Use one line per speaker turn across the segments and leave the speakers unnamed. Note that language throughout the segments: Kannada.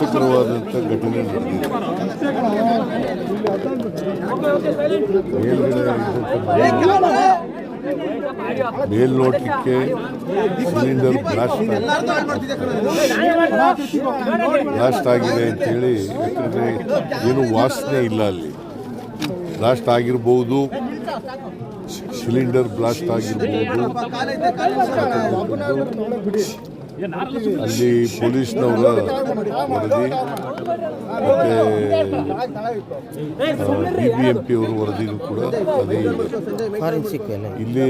ದುರದೃಷ್ಟಕರವಾದಂಥ ಘಟನೆ ಮೇಲ್ನೋಟಕ್ಕೆ ಸಿಲಿಂಡರ್ ಬ್ಲಾಸ್ಟ್ ಬ್ಲಾಸ್ಟ್ ಆಗಿದೆ ಅಂತೇಳಿ ಯಾಕಂದರೆ ಏನು ವಾಸನೆ ಇಲ್ಲ ಅಲ್ಲಿ. ಬ್ಲಾಸ್ಟ್ ಆಗಿರ್ಬೋದು, ಸಿಲಿಂಡರ್ ಬ್ಲಾಸ್ಟ್ ಆಗಿರ್ಬೋದು. ಅಲ್ಲಿ ಪೊಲೀಸ್ನವರ ವರದಿ, ಮತ್ತೆ ಬಿ ಬಿ ಎಂ ಪಿ ವರದಿನೂ ಕೂಡ ಅದೇ ಇದೆ. ಇಲ್ಲಿ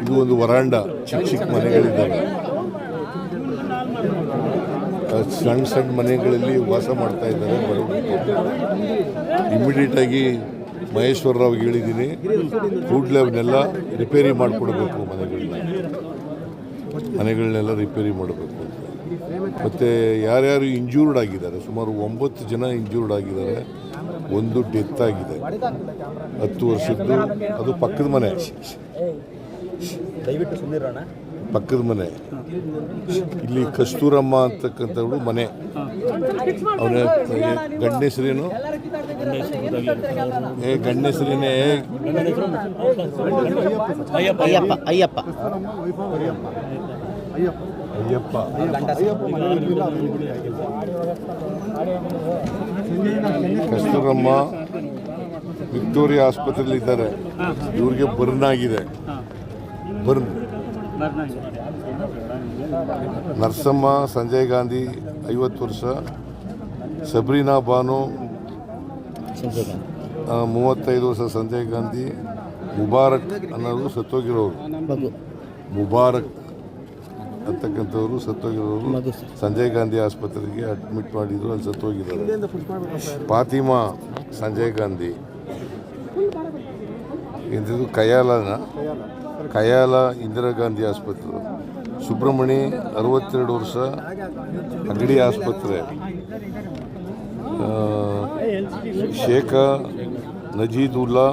ಇದು ಒಂದು ವರಾಂಡ ಚಿಕ್ಕ ಚಿಕ್ಕ ಮನೆಗಳಿದ್ದಾವೆ. ಸಣ್ಣ ಸಣ್ಣ ಮನೆಗಳಲ್ಲಿ ವಾಸ ಮಾಡ್ತಾ ಇದ್ದಾರೆ ಇಮಿಡಿಯೇಟ್ ಆಗಿ ಮಹೇಶ್ವರ ರಾವ್ಗೆ ಹೇಳಿದ್ದೀನಿ, ಕೂಡಲೇ ಅವನ್ನೆಲ್ಲ ರಿಪೇರಿ ಮಾಡಿಕೊಡ್ಬೇಕು ಮನೆಗಳನ್ನ ಮನೆಗಳನ್ನೆಲ್ಲ ರಿಪೇರಿ ಮಾಡಬೇಕು ಮತ್ತು ಯಾರ್ಯಾರು ಇಂಜೂರ್ಡ್ ಆಗಿದ್ದಾರೆ ಸುಮಾರು ಒಂಬತ್ತು ಜನ ಇಂಜೂರ್ಡ್ ಆಗಿದ್ದಾರೆ ಒಂದು ಡೆತ್ ಆಗಿದೆ. ಹತ್ತು ವರ್ಷದ್ದು ಅದು ಪಕ್ಕದ ಮನೆ. ಪಕ್ಕದ ಮನೆ. ಇಲ್ಲಿ ಕಸ್ತೂರಮ್ಮ ಅಂತಕ್ಕಂಥವಳು ಮನೆ. ಅವನ ಗಂಡ ಹೆಸರೇನು ಏ ಗಂಡ ಹೆಸರಿನೇ
ಅಯ್ಯಪ್ಪ ಅಯ್ಯಪ್ಪ.
ಅಯ್ಯಪ್ಪ. ಕಸ್ತೂರಮ್ಮ ವಿಕ್ಟೋರಿಯಾ ಆಸ್ಪತ್ರೆಯಲ್ಲಿ ಇದ್ದಾರೆ ಇವ್ರಿಗೆ ಬರ್ನ್ ಆಗಿದೆ. ಬರ್ನ್. ನರಸಮ್ಮ ಸಂಜಯ್ ಗಾಂಧಿ ಐವತ್ತು ವರ್ಷ ಸಬ್ರೀನಾ ಬಾನು
ಸಂಜಯ್ ಗಾಂಧಿ
ಆ, ಮೂವತ್ತೈದು ವರ್ಷ ಸಂಜಯ್ ಗಾಂಧಿ ಮುಬಾರಕ್ ಅನ್ನೋರು ಸತ್ತೋಗಿರೋರು.
ಮಗು.
ಮುಬಾರಕ್ ಅಂತಕ್ಕಂಥವ್ರು ಸತ್ತೋಗಿರೋರು. ಸಂಜಯ್ ಗಾಂಧಿ ಆಸ್ಪತ್ರೆಗೆ ಅಡ್ಮಿಟ್ ಮಾಡಿದ್ರು ಅಲ್ಲಿ ಸತ್ತೋಗಿದ್ದಾರೆ. ಫಾತಿಮಾ ಸಂಜಯ್ ಗಾಂಧಿ. ಇದು ಕಯಾಲನ ಕಯಾಲ ಇಂದಿರಾ ಗಾಂಧಿ ಆಸ್ಪತ್ರೆ. ಸುಬ್ರಹ್ಮಣಿ ಅರವತ್ತೆರಡು ವರ್ಷ ಅಗಡಿ ಆಸ್ಪತ್ರೆ. ಶೇಖ ನಜೀದುಲ್ಲಾ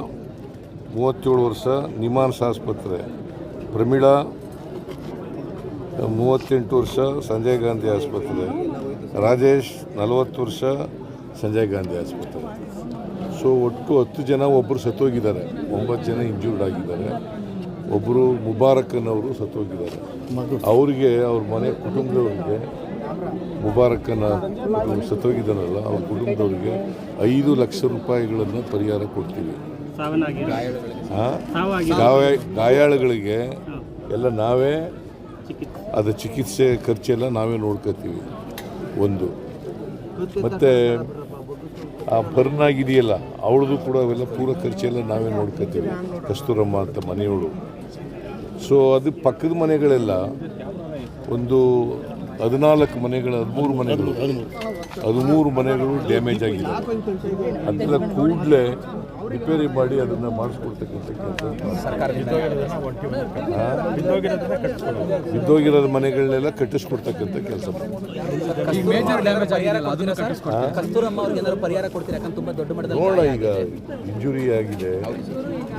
ಮೂವತ್ತೇಳು ವರ್ಷ ನಿಮಾನ್ಸ್ ಆಸ್ಪತ್ರೆ. ಪ್ರಮೀಳಾ ಮೂವತ್ತೆಂಟು ವರ್ಷ ಸಂಜಯ್ ಗಾಂಧಿ ಆಸ್ಪತ್ರೆ. ರಾಜೇಶ್ ನಲವತ್ತು ವರ್ಷ ಸಂಜಯ್ ಗಾಂಧಿ ಆಸ್ಪತ್ರೆ. ಸೊ ಒಟ್ಟು ಹತ್ತು ಜನ ಒಬ್ಬರು ಸತ್ತೋಗಿದ್ದಾರೆ. ಒಂಬತ್ತು ಜನ ಇಂಜೂರ್ಡ್ ಆಗಿದ್ದಾರೆ. ಒಬ್ಬರು ಮುಬಾರಕ್ಕನವರು ಸತ್ತೋಗಿದ್ದಾರೆ.
ಅವ್ರಿಗೆ
ಅವರಿಗೆ ಅವ್ರ ಮನೆ ಕುಟುಂಬದವರಿಗೆ ಮುಬಾರಕ್ಕನ ಸತ್ತೋಗಿದ್ದಾನಲ್ಲ ಅವ್ರ ಕುಟುಂಬದವರಿಗೆ ಐದು ಲಕ್ಷ ರೂಪಾಯಿಗಳನ್ನು ಪರಿಹಾರ ಕೊಡ್ತೀವಿ. ಗಾಯಾಳುಗಳಿಗೆ ಎಲ್ಲ ನಾವೇ ಅದು ಚಿಕಿತ್ಸೆ ಖರ್ಚೆಲ್ಲ ನಾವೇ ನೋಡ್ಕೋತೀವಿ. ಒಂದು. ಮತ್ತು ಆ ಬರ್ನ್ ಆಗಿದೆಯಲ್ಲ ಅವಳದು ಕೂಡ ಅವೆಲ್ಲ ಪೂರ ಖರ್ಚೆಲ್ಲ ನಾವೇ ನೋಡ್ಕೋತೀವಿ. ಕಸ್ತೂರಮ್ಮ ಅಂತ ಮನೆಯವಳು. ಸೊ ಅದು ಪಕ್ಕದ ಮನೆಗಳೆಲ್ಲ ಒಂದು ಹದಿನಾಲ್ಕು ಮನೆಗಳು ಹದಿಮೂರು ಮನೆಗಳು. ಹದಿಮೂರು. ಮನೆಗಳು ಡ್ಯಾಮೇಜ್ ಆಗಿದೆ ಅದರ ಕೂಡಲೇ ರಿಪೇರಿ ಮಾಡಿ ಅದನ್ನು ಮಾಡಿಸ್ಕೊಡ್ತಕ್ಕಂಥ ಕೆಲಸ ಬಿದ್ದೋಗಿರೋ ಮನೆಗಳನ್ನೆಲ್ಲ ಕಟ್ಟಿಸ್ಕೊಡ್ತಕ್ಕಂಥ ಕೆಲಸ
ಈ ಮೇಜರ್ ಡ್ಯಾಮೇಜ್ ಆಗಿದೆಯಲ್ಲ ಅದನ್ನ ಕಟ್ಟಿಸ್ಕೊಡ್ತಾರೆ.
ಕಸ್ತೂರಮ್ಮ ಅವ್ರಿಗೆ ಏನಾದ್ರು ಪರಿಹಾರ ಕೊಡ್ತೀರಾ? ಯಾಕಂದ್ರೆ ತುಂಬಾ ದೊಡ್ಡ ಮಟ್ಟದಲ್ಲಿ
ನೋಡ ಈಗ ಇಂಜುರಿ ಆಗಿದೆ.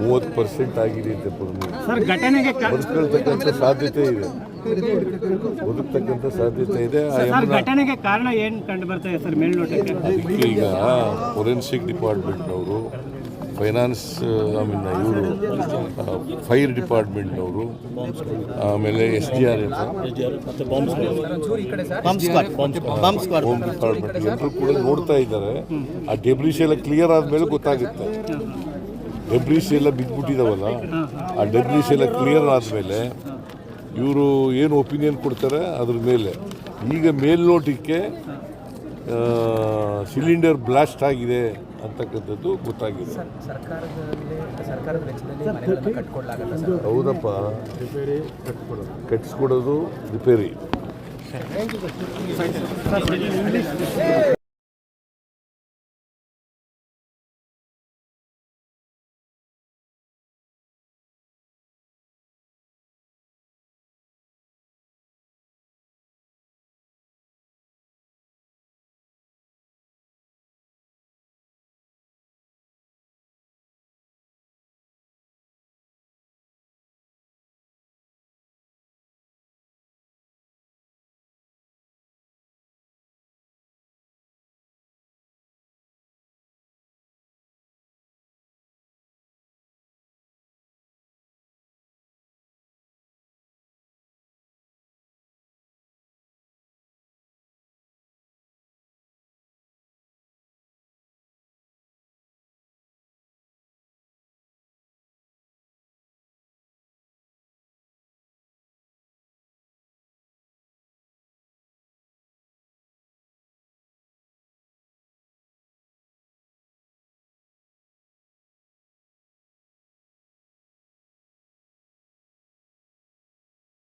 ಮೂವತ್ತು ಪರ್ಸೆಂಟ್ ಆಗಿದೆ ಅಂತ ಬದುಕೊಳ್ತಕ್ಕಂಥ ಸಾಧ್ಯತೆ ಇದೆ. ಬದುಕ್ತಕ್ಕಂಥ ಸಾಧ್ಯತೆ ಇದೆ. ಆ
ಸರ್
ಯಮುನಾ
ಘಟನೆಗೆ ಕಾರಣ ಏನು ಕಂಡು ಬರ್ತಾ ಇದೆ ಸರ್ ಮೇಲ್ನೋಟಕ್ಕೆ?
ಅದಕ್ಕೆ ಈಗ ಫೊರೆನ್ಸಿಕ್ ಡಿಪಾರ್ಟ್ಮೆಂಟ್ನವರು ಫೈನಾನ್ಸ್ ಐ ಮೀನ್ ಇವರು ಫೈರ್ ಡಿಪಾರ್ಟ್ಮೆಂಟ್ನವರು ಆಮೇಲೆ S D R F. Home department ಎಲ್ಲರೂ ಕೂಡ ನೋಡ್ತಾ ಇದ್ದಾರೆ. ಆ ಡೆಬ್ರಿಸ್ ಎಲ್ಲ ಕ್ಲಿಯರ್ ಆದಮೇಲೆ ಗೊತ್ತಾಗುತ್ತೆ. ಡೆಬ್ರಿಸ್ ಎಲ್ಲ ಬಿದ್ದುಬಿಟ್ಟಿದಾವಲ್ಲ ಆ ಡೆಬ್ರಿಸ್ ಎಲ್ಲ ಕ್ಲಿಯರ್ ಆದಮೇಲೆ ಇವರು ಏನು ಒಪಿನಿಯನ್ ಕೊಡ್ತಾರೆ ಅದ್ರ ಮೇಲೆ. ಈಗ ಮೇಲ್ನೋಟಕ್ಕೆ ಸಿಲಿಂಡರ್ ಬ್ಲಾಸ್ಟ್ ಆಗಿದೆ. ಅಂತಕ್ಕಂಥದ್ದು ಗೊತ್ತಾಗಿದೆ ಹೌದಪ್ಪ ಕಟ್ಟಿಸ್ಕೊಡೋದು ರಿಪೇರಿ